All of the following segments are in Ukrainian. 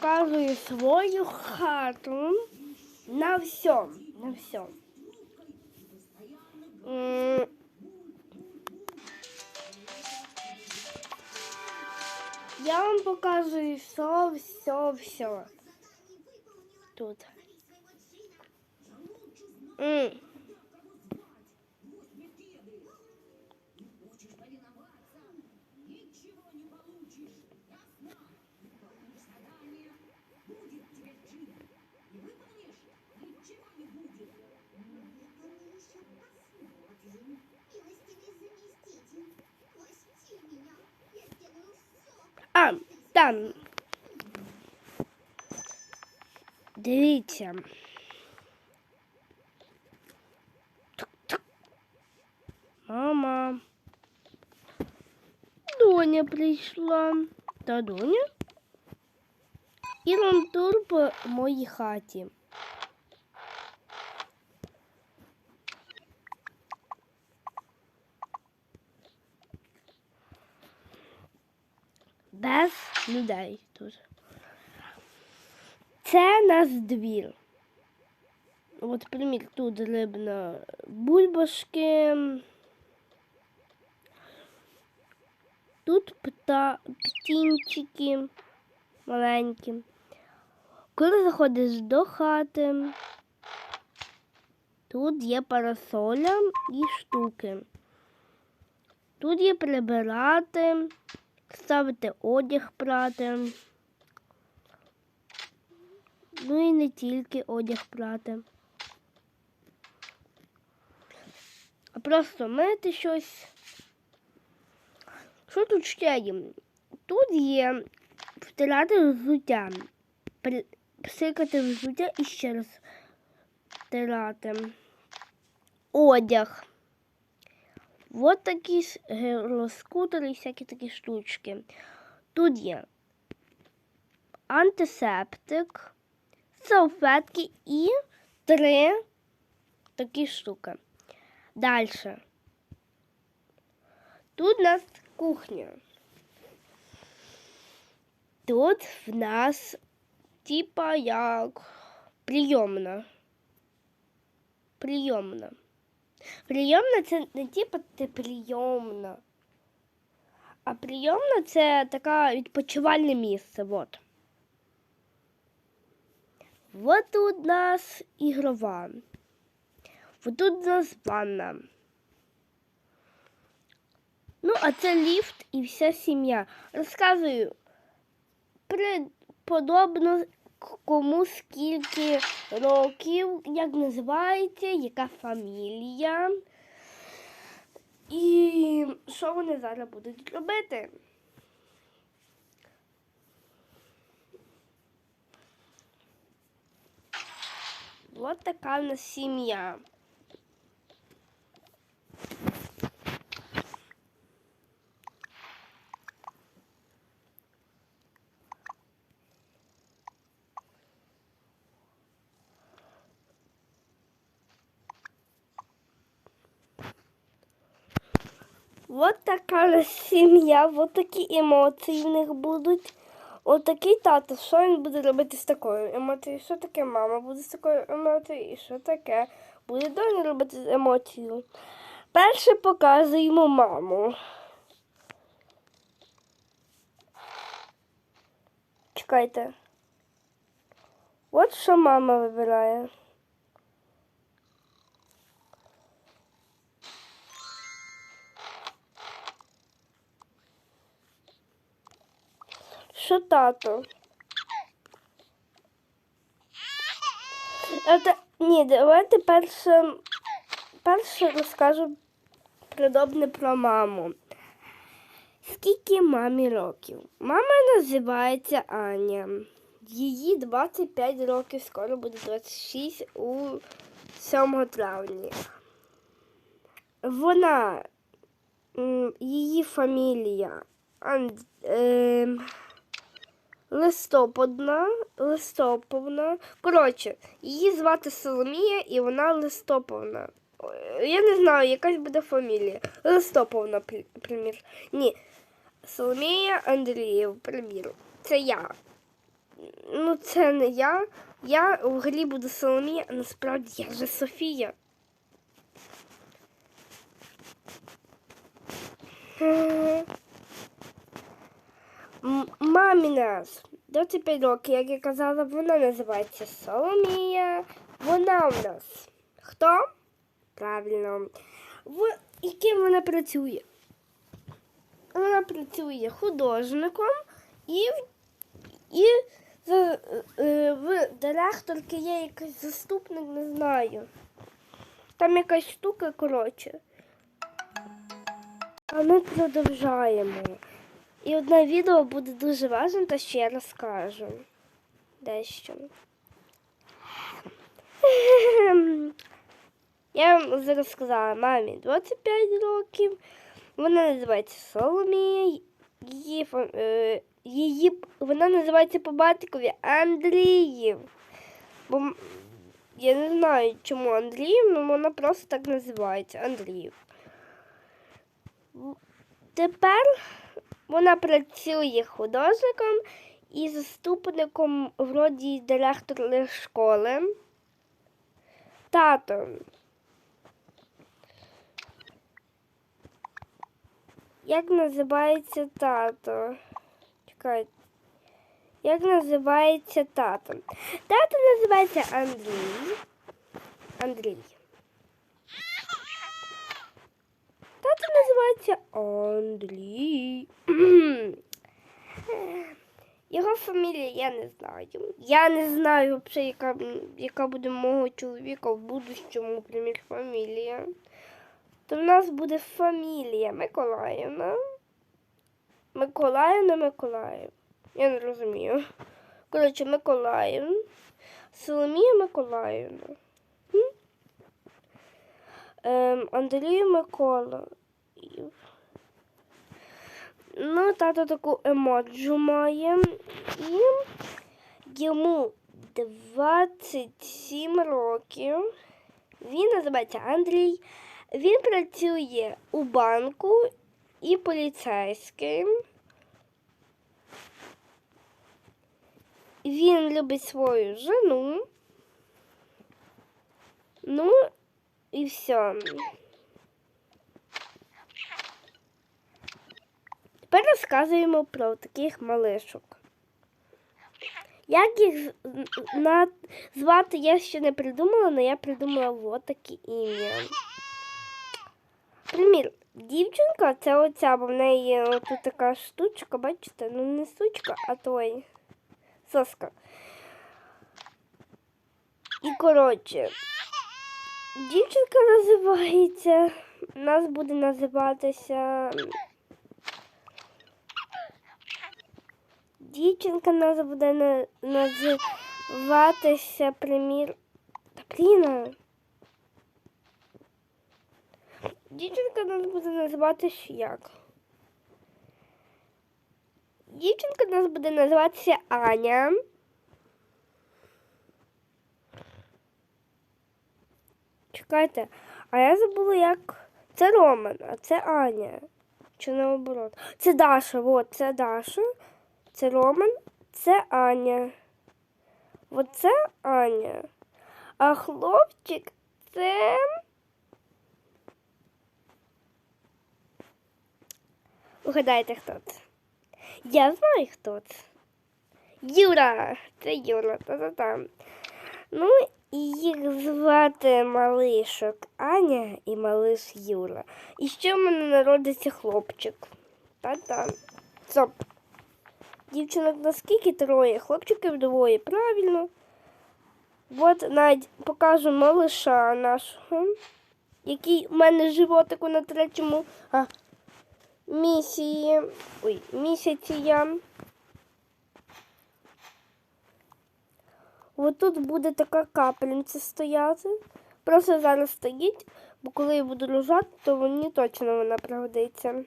показую свою хату на всьому. На всьому. М, Я вам показую все, все, все. Тут. М. А, там. Дивіться. Тук-тук. Мама. Доня прийшла. Та доня? І тур по моїй хаті. Людей тут. Це наш двір. От, примір, тут рибна бульбашки. Тут пта, птінчики маленькі. Коли заходиш до хати, тут є парасоля і штуки. Тут є прибирати, ставити одяг прати. Ну і не тільки одяг прати. А просто мити щось. Що тут ще є? Тут є втирати взуття, псикати взуття і ще раз втирати. Одяг. От такі гіроскутери і всякі такі штучки. Тут є антисептик, салфетки і три такі штуки. Далі. Тут у нас кухня. Тут в нас типа як прийомна. Прийомна. Прийомна це не типа ти прийомна. А прийомна це таке відпочивальне місце. Вот. Вот тут у нас ігрова. Вот тут у нас ванна. Ну, а це ліфт і вся сім'я. Розказую подобно кому скільки років, як називається, яка фамілія. І що вони зараз будуть робити? От така в нас сім'я. От нас сім'я, от такі емоції в них будуть. От такий тато, що він буде робити з такою емоцією? Що таке мама буде з такою емоцією? І що таке буде доня робити з емоцією? Перше показуємо маму. Чекайте. От що мама вибирає. Що тато? Это... Ні, давайте перше, перше розкажу придобне про маму. Скільки мамі років? Мама називається Аня. Її 25 років, скоро буде 26 у 7 травня. Вона, її фамілія Анд... ем, Листопадна, Листоповна. Коротше, її звати Соломія і вона Листоповна. Я не знаю, якась буде фамілія. Листоповна, пр- примір. Ні. Соломія Андріїв, примір. Це я. ну це не я. Я в грі буду Соломія, а насправді я вже Софія. Е, М- Мамі нас 25 років, як я казала, вона називається Соломія. Вона в нас хто? Правильно. В яким вона працює? Вона працює художником і, і е, в директорки є якийсь заступник, не знаю. Там якась штука, коротше. А ми продовжаємо. І одне відео буде дуже важливе, та ще розкажу. Дещо. Я вам зараз сказала мамі 25 років. Вона називається Соломія. Її, е, її, вона називається по батькові Андріїв. Бо я не знаю, чому Андріїв, але вона просто так називається Андріїв. Тепер вона працює художником і заступником вроді директора школи. Тато. Як називається тато? Чекай. Як називається тато? Тато називається Андрій. Андрій. Тато називається Андрій. Його фамілія я не знаю. Я не знаю взагалі, яка, яка буде мого чоловіка в будущому, наприклад, фамілія. То в нас буде фамілія Миколаївна. Миколаївна Миколаїв. Я не розумію. Коротше, Миколаївна. Соломія Миколаївна. Ем, Андрій Микола. Ну, тато таку емоджу має. І йому 27 років. Він називається Андрій. Він працює у банку і поліцейським. Він любить свою жену. Ну і все. Тепер розказуємо про таких малишок. Як їх звати я ще не придумала, але я придумала таке ім'я. Примір, дівчинка це оця, бо в неї є така штучка, бачите? Ну не штучка, а той соска. І коротше, дівчинка називається, нас буде називатися. Дівчинка нас буде називатися примір. Та. Дівчинка нас буде називатися як? Дівчинка нас буде називатися Аня. Чекайте, а я забула, як. Це Роман, а це Аня. Чи наоборот? Це Даша, от це Даша, це Роман, це Аня. Оце Аня. А хлопчик це. Угадайте, хто це? Я знаю, хто це. Юра! Це Юра, та-та-та. Ну, і їх звати малишок Аня і малиш Юра. І ще в мене народиться хлопчик. Та-та. Стоп. Дівчинок наскільки троє, хлопчиків двоє, правильно. От навіть покажу малиша нашого, який у мене животику на третьому а, місії. Ой, місяці я. Ось тут буде така капельниця стояти. Просто зараз стоїть, бо коли я буду лежати, то мені точно вона пригодиться.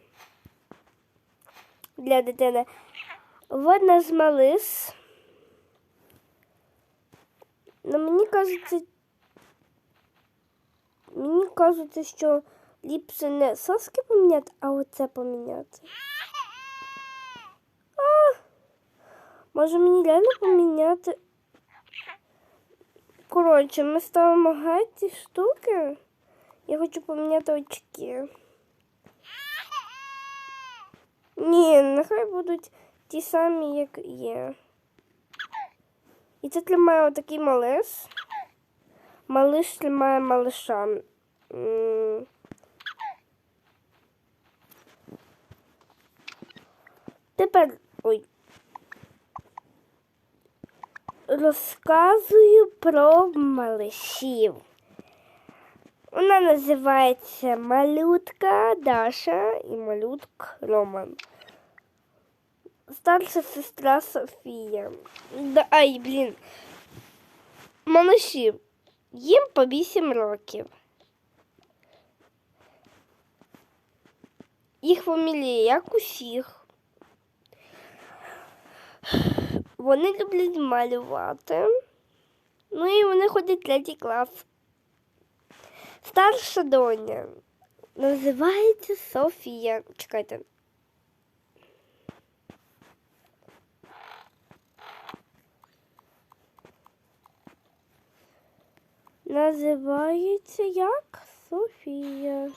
Для дитини. Водна з малис. Ну, мені кажеться, мені кажеться, що ліпше не соски поміняти, а оце поміняти. А, Може мені реально поміняти. Коротше, ми ставимо геть штуки. Я хочу поміняти очки. Ні, нехай будуть ті самі, як є. І це тримає отакий малиш. Малиш тримає малиша. Тепер. Ой. Розказую про малишів. Вона називається малютка Даша і малютк Роман. Старша сестра Софія. Да, ай, блін. Малишів. Їм по 8 років. Їх фамілія, як усіх. Вони люблять малювати. Ну і вони ходять третій клас. Старша доня називається Софія. Чекайте. Називається як Софія.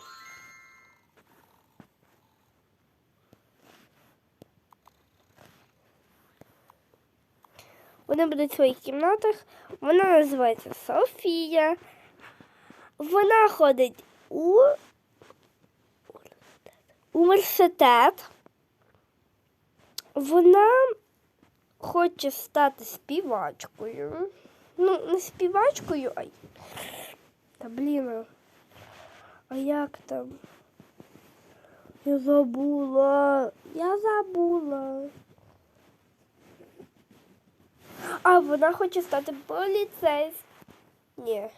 Вони будуть в своїх кімнатах. Вона називається Софія. Вона ходить у університет. Вона хоче стати співачкою. Ну, не співачкою, а. Та блін. А як там? Я забула. Я забула. А вона хоче стати поліцейською. Ні.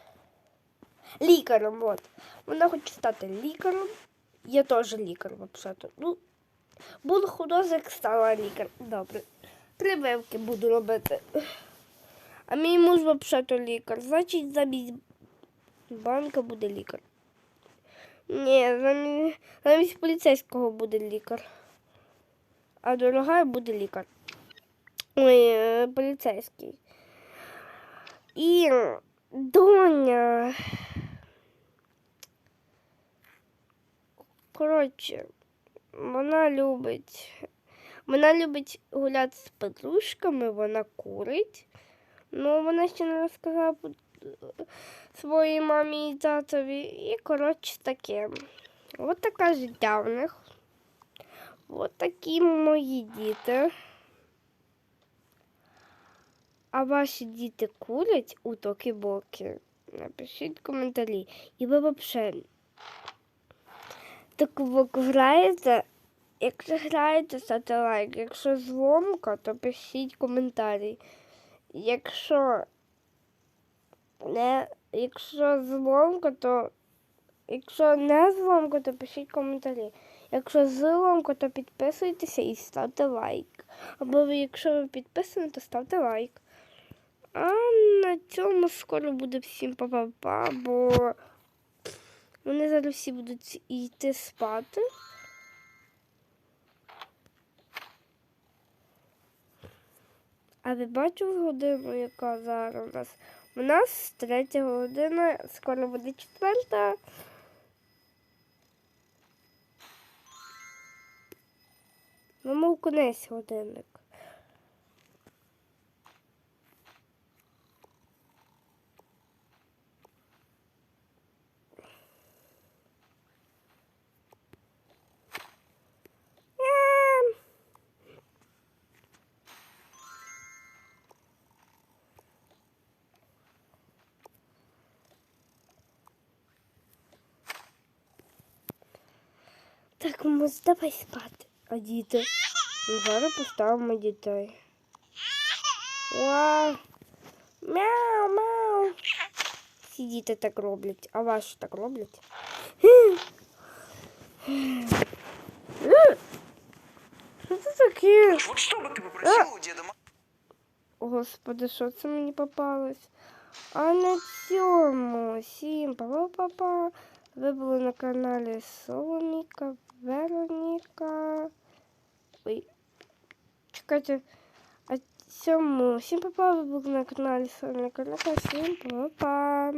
Лікарем, от. Вона хоче стати лікарем. Я теж лікар, взагалі. Ну, буду художник, стала лікар. Добре. Прививки буду робити. А мій муж взагалі то лікар. Значить, замість банка буде лікар. Ні, замість, замість поліцейського буде лікар. А дорога буде лікар. Ой, е, поліцейський. І доня. Коротше, вона любить. Вона любить гуляти з подружками, вона курить. Ну, вона ще не розказала своїй мамі і татові. І, коротше, таке. От таке життя в них. От такі мої діти. А ваші діти курять у токі-боки? Напишіть коментарі. І ви взагалі так ви граєте. Якщо граєте, ставте лайк. Якщо зломка, то пишіть коментарі. Якщо не, якщо зломка, то якщо не зломка, то пишіть коментарі. Якщо зломка, то підписуйтеся і ставте лайк. Або якщо ви підписані, то ставте лайк. А на цьому скоро буде всім па-па-па, бо вони зараз всі будуть йти спати. А ви бачили годину, яка зараз у нас? У нас третя година, скоро буде четверта. Ну, мов конець годинник. Так, мус, давай спати. А діти? Ну, зараз поставимо дітей. Вау. Мяу, мяу. Всі діти так роблять, а ваші так роблять. Що це таке? Вот что бы ты попросил у Деда Мороза? Господи, що це мені попалось? А на цьому всім па-па-па-па. Ви були на каналі Соломіка, Вероніка. Ой. Чекайте. А цьому всім папа, ви були на каналі Соня Корнака, всім папа.